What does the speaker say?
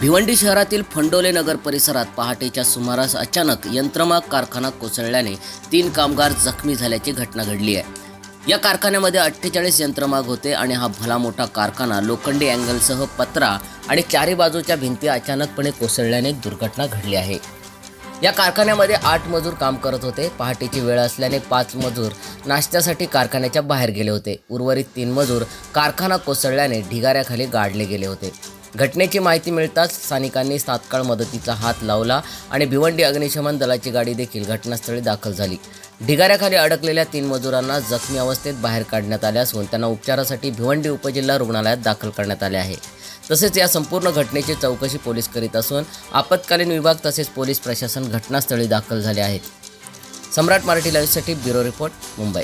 भिवंडी शहरातील फंडोले नगर परिसरात पहाटेच्या सुमारास अचानक यंत्रमाग कारखाना कोसळल्याने तीन कामगार जखमी झाल्याची घटना घडली आहे. या कारखान्यामध्ये अठ्ठेचाळीस यंत्रमाग होते आणि हा भला मोठा कारखाना लोखंडी अँगलसह पत्रा आणि चारी बाजूच्या भिंती अचानकपणे कोसळल्याने दुर्घटना घडली आहे. या कारखान्यामध्ये आठ मजूर काम करत होते. पहाटेची वेळ असल्याने पाच मजूर नाश्त्यासाठी कारखान्याच्या बाहेर गेले होते. उर्वरित तीन मजूर कारखाना कोसळल्याने ढिगाऱ्याखाली गाडले गेले होते. घटनेची माहिती मिळताच स्थानिकांनी तात्काळ मदतीचा हात लावला आणि भिवंडी अग्निशमन दलाची गाडी देखील घटनास्थळी दाखल झाली. ढिगाऱ्याखाली अडकलेल्या तीन मजुरांना जखमी अवस्थेत बाहेर काढण्यात आले असून त्यांना उपचारासाठी भिवंडी उपजिल्हा रुग्णालयात दाखल करण्यात आले आहे. तसेच या संपूर्ण घटनेची चौकशी पोलीस करीत असून आपत्कालीन विभाग तसेच पोलीस प्रशासन घटनास्थळी दाखल झाले आहेत. सम्राट मराठी लाईव्हसाठी ब्युरो रिपोर्ट मुंबई.